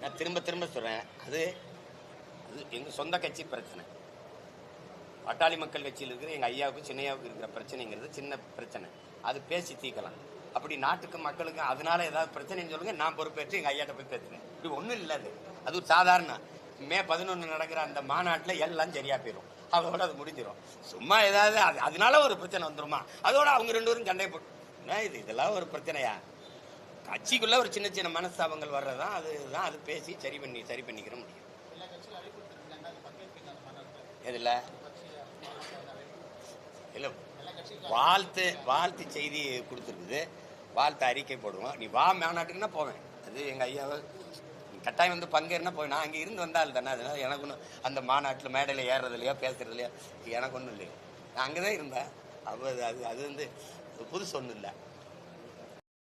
நான் திரும்ப திரும்ப சொல்கிறேன் அது அது எங்கள் சொந்த கட்சி பிரச்சனை. பட்டாளி மக்கள் கட்சியில் இருக்கிற எங்கள் ஐயாவுக்கும் சின்னையாவுக்கு இருக்கிற பிரச்சனைங்கிறது சின்ன பிரச்சனை. அது பேசி தீர்க்கலாம். அப்படி நாட்டுக்கு மக்களுக்கு அதனால ஏதாவது பிரச்சனைன்னு சொல்லுங்க நான் பொறுப்பேற்று எங்கள் ஐயாட்ட போய் பேசுகிறேன் இப்படி ஒன்றும் இல்லை அது. அது ஒரு சாதாரண மே பதினொன்று நடக்கிற அந்த மாநாட்டில் எல்லாம் சரியாக போயிடும் அதோட அது முடிஞ்சிடும் சும்மா ஏதாவது அது அதனால ஒரு பிரச்சனை வந்துருமா? அதோட அவங்க ரெண்டு பேரும் சண்டை போட்டு இது இதெல்லாம் ஒரு பிரச்சனையா? கட்சிக்குள்ள ஒரு சின்ன சின்ன மனஸ்தாபங்கள் வர்றதுதான் அதுதான் அது பேசி சரி பண்ணி சரி பண்ணிக்கிற முடியும். எதில்? இல்லை வாழ்த்து வாழ்த்து செய்தி கொடுத்துருக்குது. வாழ்த்து அறிக்கை போடுவோம். நீ வா மாநாட்டுக்குன்னா போவேன். அது எங்கள் ஐயாவை கட்டாயம் வந்து பங்கேறினா போய் நான் அங்கே இருந்து வந்தால் தானே. அதனால் எனக்கு ஒன்றும் அந்த மாநாட்டில் மேடையில் ஏறுறதுலையோ பேசுறதுலையோ எனக்கு ஒன்றும் இல்லையோ. நான் அங்கே தான் இருந்தேன். அப்போ அது அது அது வந்து புதுசு ஒன்றும் இல்லை.